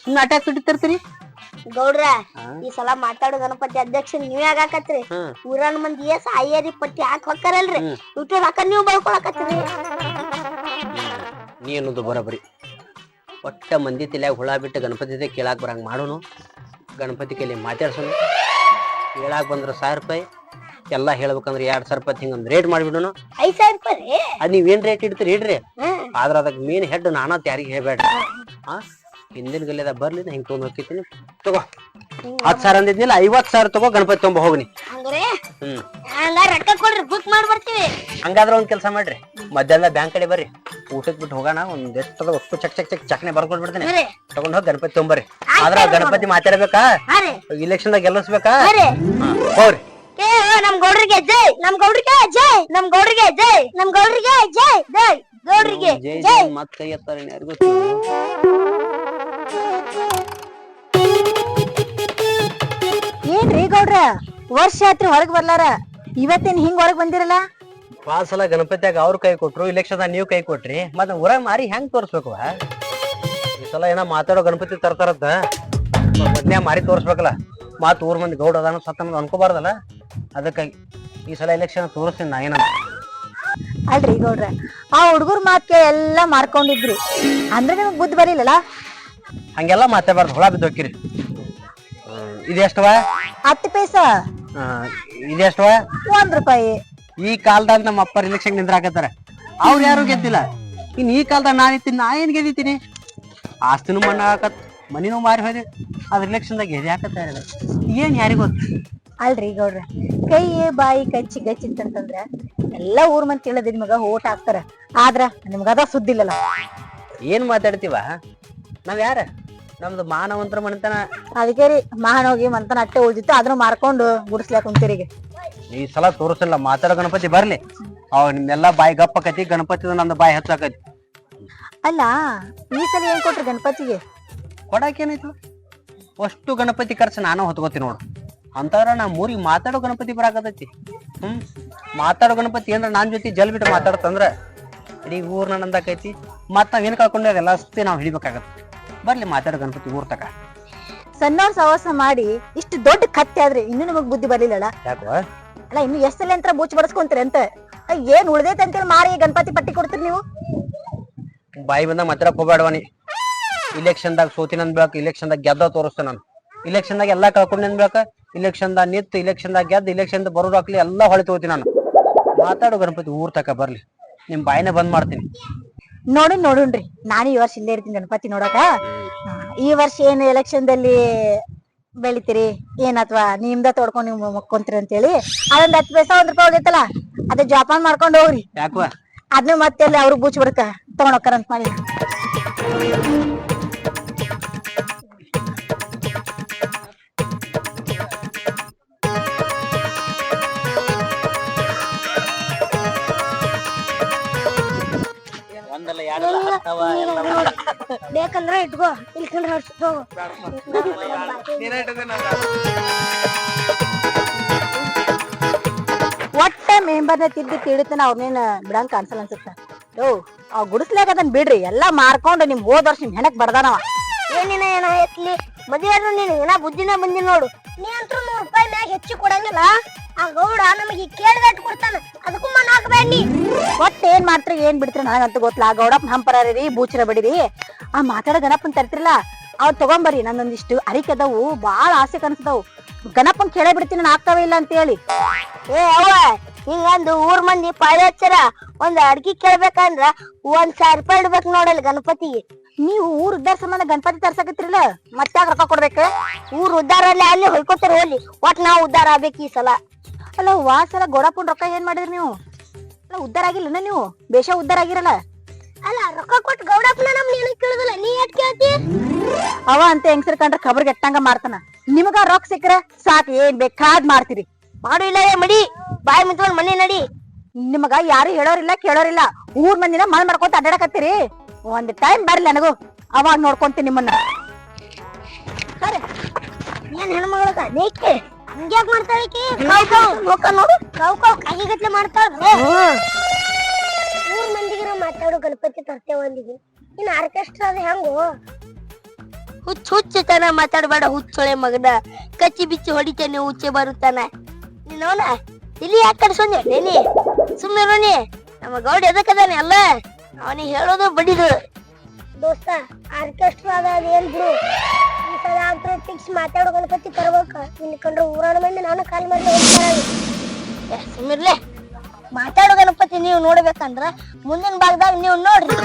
Speaker 4: ಸುಮ್ಮನೆ ಅಟ್ಯಾಕ್ ತರ್ತೀರಿ
Speaker 1: ಗೌಡ್ರ ಈ ಸಲ ಮಾತಾಡೋ ಗಣಪತಿ ಅಧ್ಯಕ್ಷ ನೀವೇ ಆಗಾಕತ್ರಿ. ಊರನ್ ಮಂದಿ ಎಸ್ ಐಯರಿ ಪಟ್ಟಿ ಹಾಕಿ ಹೊಕ್ಕಾರಲ್ರಿ. ಇಟ್ಟು ರೊಕ್ಕ ನೀವು ಬಳ್ಕೊಳಕತ್ರಿ
Speaker 4: ನೀ ಅನ್ನೋದು ಬರೋಬರಿ ಒಟ್ಟ ಮಂದಿ ತಲೆಯಾಗ ಹುಳ ಬಿಟ್ಟು ಗಣಪತಿ ಕೇಳಾಕ ಬರಂಗ ಮಾಡೋನು ಗಣಪತಿ ಕೈಲಿ ಮಾತಾಡ್ಸೋನು ಕೇಳಾಕ ಬಂದ್ರ ಸಾವಿರ ರೂಪಾಯಿ ಎಲ್ಲ ಹೇಳ್ಬೇಕಂದ್ರೆ ಎರಡ್ ಸಾವಿರ ರೂಪಾಯಿ ಹಿಂಗ್ ರೇಟ್ ಮಾಡಿಬಿಡೋನು.
Speaker 1: ಐದ್ ಸಾವಿರ ರೂಪಾಯಿ
Speaker 4: ಅದ್ ನೀವೇನ್ ರೇಟ್ ಇಡ್ತೀರಿ ಇಡ್ರಿ ಆದ್ರ ಅದಕ್ಕೆ ಮೇನ್ ಹೆಡ್ ನಾನಾ ಯಾರಿಗೆ ಹೇಳ್ಬೇಡ ಹಾ ಹಿಂದಿನ ಗಲ್ಲೆದ ಬರ್ಲಿ ಹಿಂಗ್ ತೊಗೊಂಡ್ ಹೋಗ್ತೀನಿ ತಗೋ ಹತ್ ಸಾವಿರ ಅಂದಿದ್ನಿಲ್ಲ ಐವತ್ ಸಾವಿರ ತಗೋ ಗಣಪತಿ ತೊಗೊಂಬ ಹೋಗ್ನಿ. ಹಂಗಾದ್ರೆ
Speaker 1: ಹಂಗ ರೊಕ್ಕ ಕೊಡ್ರಿ ಬುಕ್ ಮಾಡಿ ಬರ್ತೀವಿ
Speaker 4: ಹಂಗಾದ್ರ ಒಂದ್ ಕೆಲಸ ಮಾಡ್ರಿ. ಮಧ್ಯಾಹ್ನ ಬ್ಯಾಂಕ್ ಕಡೆ ಬರ್ರಿ. ಊಟಕ್ ಬಿಟ್ಟು ಹೋಗೋಣ ಒಂದ್ ಎಷ್ಟದ ಒಟ್ಟು ಚಕ್ ಚಕ್ ಚಕ್ ಚಕ್ನೆ ಬರ್ಕೊಂಡ್ ಬಿಡ್ತೇನೆ.
Speaker 1: ಅರೆ
Speaker 4: ತಗೊಂಡ್ ಹೋಗಿ ಗಣಪತಿ ತೊಂಬರಿ ಆದ್ರ ಗಣಪತಿ ಮಾತಾಡ್ಬೇಕಾ? ಇಲೆಕ್ಷನ್ ದಾಗ ಗೆಲ್ಲಿಸ್ಬೇಕಾ? ಹೋಗ್ರಿ.
Speaker 1: ನಮ್ ಗೌಡ್ರಿಗೆ ಜೈ ನಮ್ ಗೌಡ್ರಿಗೆ ಜೈ ನಮ್ ಗೌಡ್ರಿಗೆ ಜೈ ನಮ್ ಗೌಡ್ರಿಗೆ ಜೈ ಜೈ ಗೌಡ್ರಿಗೆ
Speaker 4: ಜೈ
Speaker 1: ಜೈ.
Speaker 4: ಜೈ ಮತ್ ಕೈ ಎತ್ತಾರೆ ಯಾರಿಗೂ
Speaker 3: ಏನ್ರಿ ಗೌಡ್ರ ವರ್ಷ ಆತ್ರಿ ಹೊರಗ್ ಬರ್ಲಾರ? ಇವತ್ತೇನ್ ಹಿಂಗ್ ಹೊರಗ್ ಬಂದಿರಲ್ಲ?
Speaker 4: ಸಲ ಗಣಪತಿಯಾಗ ಅವ್ರ ಕೈ ಕೊಟ್ರು ಇಲೆಕ್ಷನ್ ನೀವು ಕೈ ಕೊಟ್ರಿ ಮತ್ತೆ ಊರಾಗ ಮಾರಿ ಹೆಂಗ್ ತೋರಿಸ್ಬೇಕು ಈ ಸಲ ಏನೋ ಮಾತಾಡೋ ಗಣಪತಿ ತರ್ತಾರತ್ತ. ಮೊದ್ಲೇ ಮಾರಿ ತೋರಿಸ್ಬೇಕಲ್ಲ. ಮಾತು ಊರ್ ಮಂದಿ ಗೌಡ ಅದಾನ ಸತ್ತ ಅನ್ನೋದು ಅನ್ಕೋಬಾರ್ದಲ್ಲ. ಅದಕ್ಕಾಗಿ ಈ ಸಲ ಎಲೆಕ್ಷನ್ ತೋರಿಸ್ತೀನಿ ನಾ ಏನಂತ.
Speaker 3: ಅಲ್ರಿ ಗೌಡ್ರ ಆ ಹುಡುಗರ್ ಮಾತ್ ಕೇಳಿ ಎಲ್ಲಾ ಮಾಡ್ಕೊಂಡಿದ್ರಿ ಅಂದ್ರೆ ನಿಮಗ್ ಬುದ್ಧಿ ಬರೀಲಲ್ಲ?
Speaker 4: ಹಂಗೆಲ್ಲ ಮಾತಾಡ್ಬಾರ್ದು ಹುಳ ಬಿದ್ದೋಕಿರಿ ಇದೆಷ್ಟವ
Speaker 3: ಹತ್ತು ಪೈಸ?
Speaker 4: ಇದೆಷ್ಟವ
Speaker 3: ಒಂದ್ ರೂಪಾಯಿ.
Speaker 4: ಈ ಕಾಲದಾಗ ನಮ್ಮ ಅಪ್ಪ ಇಲೆಕ್ಷನ್ ನಿಂದ್ರಾಕತ್ತಾರ. ಅವ್ರ ಯಾರು ಗೆದ್ದಿಲ್ಲ. ಇನ್ ಈ ಕಾಲದಾಗ ನಾನು ಇತ್ತೀನಿ ನಾ ಏನ್ ಗೆದ್ದಿತೀನಿ ಆಸ್ತಿನೂ ಮಣ್ಣ ಹಾಕತ್ ಮನಿನೂ ಮಾರಿ ಹೋದೆ. ಅದ್ರ ಇಲೆಕ್ಷನ್ದಾಗ ಗೆದ್ದೆ ಹಾಕತ್ತಾರ ಏನ್ ಯಾರಿಗೂ ಗೊತ್ತು?
Speaker 3: ಅಲ್ರಿ ಗೌಡ್ರ ಕೈ ಬಾಯಿ ಕಚ್ಚಿ ಗಚ್ಚಿ ಅಂತಂದ್ರ ಎಲ್ಲಾ ಊರ್ ಮಂದಿ ತಿಳಿದ ನಿಮಗ ಓಟ್ ಹಾಕ್ತಾರ. ಆದ್ರ ನಿಮ್ಗ ಅದ ಸುದ್ದಿ ಇಲ್ಲ
Speaker 4: ಏನ್ ಮಾತಾಡ್ತೀವ? ನಾವ್ ಯಾರ? ನಮ್ದು ಮಾನವಂತರ ಮನೆತನ.
Speaker 3: ಅದಕ್ಕೆ ರೀ ಮಹಾನ್ ಹೋಗಿ ಮಂತನ ಅಟ್ಟೆ ಉಳಿದಿತ್ತು ಅದನ್ನ ಮಾರ್ಕೊಂಡು ಗುಡಿಸ್ಲಾಕ ಕುಂತೀರಿಗೆ
Speaker 4: ಈ ಸಲ ತೋರಿಸಲ್ಲ ಮಾತಾಡೋ ಗಣಪತಿ ಬರ್ಲಿ. ಅವ್ ನಿಮ್ಮೆಲ್ಲ ಬಾಯಿ ಗಪ್ಪಕತಿ ಗಣಪತಿ ನಂದು ಬಾಯಿ ಹಚ್ಚಾಕತಿ
Speaker 3: ಅಲ್ಲ ಈ ಸಲ ಏನ್ ಕೊಟ್ರಿ ಗಣಪತಿಗೆ?
Speaker 4: ಕೊಡಾಕೇನಾಯ್ತು? ಅಷ್ಟು ಗಣಪತಿ ಖರ್ಚು ನಾನು ಹೊತ್ಕೋತೀನಿ ನೋಡು. ಅಂತವ್ರ ನಾ ಮೂರಿಗೆ ಮಾತಾಡೋ ಗಣಪತಿ ಬರಾಕತೈತಿ ಹ್ಮ್? ಮಾತಾಡೋ ಗಣಪತಿ ಏನ್ರ ನಾನ್ ಜೊತೆ ಜಲ್ ಬಿಟ್ಟು ಮಾತಾಡ್ತಂದ್ರ ಇಡೀ ಊರ್ನ ನಂದಾಕೈತಿ ಮತ್ತ ನಾವ್ ಏನ್ ಕಳ್ಕೊಂಡ್ರೆ ಎಲ್ಲ ಅಷ್ಟೇ ನಾವ್ ಹಿಡಿಬೇಕಾಗತ್ತೆ. ಬರ್ಲಿ ಮಾತಾಡೋ ಗಣಪತಿ ಊರ್ ತಕ.
Speaker 3: ಸಣ್ಣವ್ರ ಸಹವಾಸ ಮಾಡಿ ಇಷ್ಟು ದೊಡ್ಡ ಕತ್ತೆ ಆದ್ರೆ ಇನ್ನು ನಿಮಗ್ ಬುದ್ಧಿ ಬರ್ಲಿಲ್ಲಲ್ಲ?
Speaker 4: ಯಾಕೋ?
Speaker 3: ಅಲ್ಲ ಇನ್ನು ಎಷ್ಟಲ್ಲಿ ಅಂತ ಬೂಚ್ ಬಡಸ್ಕೊಂತೀರಿ ಅಂತ? ಅಯ್ಯ, ಏನ್ ಉಳ್ದೈತೆ ಅಂತೇಳಿ ಮಾರಿ ಗಣಪತಿ ಪಟ್ಟಿ ಕೊಡ್ತೀರಿ ನೀವು?
Speaker 4: ಬಾಯಿ ಬಂದಾಗ ಮಾತಾಡಕ್ ಹೋಗ್ಬೇಡವನಿ ಇಲೆಕ್ಷನ್ದಾಗ ಸೋತಿನ ಬೆಳಕ ಇಲೆಕ್ಷನ್ ದಾಗ ಗೆದ್ದ ತೋರಿಸ್ತ ನಾನು. ಇಲೆಕ್ಷನ್ದಾಗ ಎಲ್ಲಾ ಕಳ್ಕೊಂಡ್ ಅನ್ಬೇಕ ಇಲೆಕ್ಷನ್ದಾಗ ಇಲೆಕ್ಷನ್ ದಾಗ ಗೆದ್ದು ಇಲೆಕ್ಷನ್ ಬರೋರು ಹಾಕ್ಲಿ ಎಲ್ಲಾ ಹೊಳಿ ತಗೋತೀನಿ ನಾನು. ಮಾತಾಡು ಗಣಪತಿ ಊರ್ ತಕ ಬರ್ಲಿ. ನಿಮ್ ಬಾಯಿನ ಬಂದ್ ಮಾಡ್ತೀನಿ.
Speaker 3: ನೋಡಿ ನೋಡುಣ್ರಿ. ನಾನು ಈ ವರ್ಷ ಇಲ್ಲೇ ಇರ್ತೀನಿ ಗಣಪತಿ ನೋಡಕ. ಈ ವರ್ಷ ಏನ್ ಎಲೆಕ್ಷನ್ ದಲ್ಲಿ ಬೆಳಿತೀರಿ? ಏನ್ ಅಥವಾ ನಿಮ್ದ ತೋಡ್ಕೊಂಡ್ ನೀವು ಮಕ್ಕೊಂತೀರಿ ಅಂತೇಳಿ. ಅದೊಂದ್ ಹತ್ತು ಪೈಸಾ ಒಂದ್ ರೂಪಾಯಿ ಉಳಿತಲ್ಲ ಅದ ಜೋಪಾನ್ ಮಾಡ್ಕೊಂಡ್ ಹೋಗ್ರಿ.
Speaker 4: ಅದ್ನ
Speaker 3: ಅದನ್ನ ಮತ್ತೆ ಅಲ್ಲಿ ಅವ್ರು ಬೂಚ್ ಬಿಡಕ ತಗೊಂಡ್ ಅಂತ ಮಾಡಿ.
Speaker 1: ಬೇಕಂದ್ರ ಇಟ್ಕೋ ಇಲ್ಕಂದ್ರ
Speaker 3: ಒಟ್ಟ ಮೆಂಬರ್ನ ತಿದ್ದು ತಿಳಿತನ ಅವ್ರನ್ನೇನ ಬಿಡಂಗ್ ಕಾಣಿಸಲ್ಲ ಅನ್ಸುತ್ತ. ಓ ಅವ್ ಗುಡಿಸ್ಲೇಕ ಅದನ್ ಬಿಡ್ರಿ ಎಲ್ಲಾ ಮಾರ್ಕೊಂಡು ನಿಮ್ ಹೋದ್ ವರ್ಷ ನಿಮ್ ಹೆಣಕ್ ಬರ್ದಾನವ.
Speaker 1: ಏನಿನ ಏನೋ ಎತ್ಲಿ ಮದ್ವೆ ಆದ್ರೂ ನೀನು ಏನ ಬುದ್ಧಿನ ಬಂದಿನ ನೋಡು. ನೀ ಅಂತೂ ನೂರು ರೂಪಾಯಿ ಮ್ಯಾಗ ಹೆಚ್ಚು ಕೊಡಂಗಿಲ್ಲ. ಆ ಗೌಡ ನಮಗೆ ಕೇಳ್ದಟ್ಟು ಕೊಡ್ತಾನ. ಅದಕ್ಕೂ ಮನ ಹಾಕ್ಬೇಡ
Speaker 3: ಒಟ್ಟ ಏನ್ ಮಾಡ್ತೀರಿ, ಏನ್ ಬಿಡ್ತೀರಿ ನನಗಂತೂ ಗೊತ್ತಿಲ್ಲ. ಆ ಗೌಡಪ್ಪ ಹಂಪರಾರಿ ಬೂಚರ ಬಡಿರಿ. ಆ ಮಾತಾಡೋ ಗಣಪನ್ ತರ್ತಿರಲ್ಲ ಅವ್ ತಗೊಂಬರ್ರಿ. ನನ್ನೊಂದಿಷ್ಟು ಅರಿಕೆ ಅದಾವು, ಬಾಳ ಆಸೆ ಕನಸದವು. ಗಣಪನ್ ಕೇಳೇ ಬಿಡ್ತೀನಿ, ನಾನು ಆಗ್ತಾವ ಇಲ್ಲ ಅಂತ ಹೇಳಿ.
Speaker 1: ಏ, ಅವ್ವ ಹಿಂಗಂದು ಊರ್ ಮಂದಿ ಪಾಳ್ಯಚ್ಚರ ಒಂದ್ ಅಡ್ಗಿ ಕೇಳ್ಬೇಕಂದ್ರ ಒಂದ್ ಸಾವಿರ ರೂಪಾಯಿ ಇಡ್ಬೇಕು ನೋಡಲ್ ಗಣಪತಿಗೆ.
Speaker 3: ನೀವು ಊರ್ ಉದ್ದಾರ ಸಂಬಂಧ ಗಣಪತಿ ತರ್ಸಕತ್ತಿರಲ್ಲ ಮತ್ತೆ ರೊಕ್ಕ ಕೊಡ್ಬೇಕು?
Speaker 1: ಊರ್ ಉದ್ದಾರ ಅಲ್ಲಿ ಅಲ್ಲಿ ಹೊಯ್ಕೋತಾರ ಹೋಲಿ ಒಟ್ ನಾವು ಉದ್ದಾರ ಆಗ್ಬೇಕು ಈ ಸಲ.
Speaker 3: ಅಲ್ಲ ವಾಸಲ ಗೌಡಪ್ಪನ್ ರೊಕ್ಕ ಏನ್ ಮಾಡಿದ್ರಿ ನೀವು? ಅಲ್ಲ ಉದ್ದಾರ ಆಗಿಲ್ಲ ನೀವು? ಬೇಷ ಉದ್ದಾರ ಆಗಿರಲ್ಲ?
Speaker 1: ಅಲ್ಲ ರೊಕ್ಕ ಕೊಟ್ಟು ಗೌಡಪ್ಪನ ನಮ್ ನೀನು ಕೇಳುದಿಲ್ಲ? ನೀ ಯಾಕೆ ಕೇಳ್ತಿ?
Speaker 3: ಅವ ಅಂತ ಹೆಂಗ್ಸರ್ ಕಂಡ್ರ ಖಬರ್ ಗೆಟ್ಟಂಗ ಮಾಡ್ತಾನ. ನಿಮಗ ರೊಕ್ಕ ಸಿಕ್ಕ್ರ ಸಾಕು ಏನ್ ಬೇಕಾದ್ ಮಾಡ್ತೀರಿ.
Speaker 1: ಮಾಡು ಇಲ್ಲ ಏ ಮಡಿ. ಬಾಯಿ ಮುಚ್ಕೊಂಡ್ ಮನೆ ನಡಿ.
Speaker 3: ನಿಮಗ ಯಾರು ಹೇಳೋರಿಲ್ಲ ಕೇಳೋರಿಲ್ಲ. ಊರ್ ಮಂದಿನ ಮಳ್ ಮಾಡ್ಕೊಂತ ಅಡ್ಡಾಡಕತ್ತೀರಿ. ಒಂದ್ ಟೈಮ್ ಬರ್ಲಿ ನನಗೂ. ಅವಾಗ ನೋಡ್ಕೊಂತೀನಿ ನಿಮ್ಮನ್ನ.
Speaker 1: ಸರಿ. ಏನ್ ಹೆಣ್ಮಗಳದ ನೀಕೆ ಹಂಗ್ಯಾಕ್ ಮಾಡ್ತಾಳಿಕಿ ಕಾವ್ ಕಾವ್. ನೋಡು. ಕಾವ್ ಕಾವ್ ಕಾಯಿಗತ್ಲೆ ಮಾಡ್ತಾಳ. ಮೂರ್ ಮಂದಿಗಿರ ಮಾತಾಡು ಗಣಪತಿ ತರ್ತೇವ ಅಂದಿಗೆ ಇನ್ ಆರ್ಕೆಸ್ಟ್ರಾ ಅದ ಹೆಂಗು? ಹುಚ್ಚ ಹುಚ್ಚತನ ಮಾತಾಡಬೇಡ ಹುಚ್ಚೊಳೆ ಮಗನ. ಕಚ್ಚಿ ಬಿಚ್ಚಿ ಹೊಡಿತೇನೆ ಹುಚ್ಚೆ ಬರುತ್ತಾನ. ನೀನವನ ಇಲ್ಲಿ ಯಾಕೆ ಕಡ್ಸೊಂದೆ ನೇನಿ. ಸುಮ್ಮನೆ ನಮ್ಮ ಗೌಡ ಎದಕ್ಕದಾನೆ ಅಲ್ಲ. ಅವನಿಗೆ ಹೇಳೋದು ಬಡಿದು. ದೋಸ್ತ ಆರ್ಕೆಸ್ಟ್ರಾ ಅದ ಅದೇನ್ ಬಿಡು. ಈ ಸಲ ಆಗ್ತದೆ ಫಿಕ್ಸ್ ಮಾತಾಡೋ ಗಣಪತಿ ತರ್ಬೇಕ ಇಲ್ಲಿ ಕಂಡ್ರೆ ಊರಾಡ ಮಂದಿ ನಾನು ಕಾಲ್ ಮಾಡಿ ಸುಮ್ಮಿರ್ಲೆ ಮಾತಾಡೋ ಗಣಪತಿ ನೀವು ನೋಡ್ಬೇಕಂದ್ರ ಮುಂದಿನ ಭಾಗದಾಗ ನೀವು ನೋಡ್ರಿ.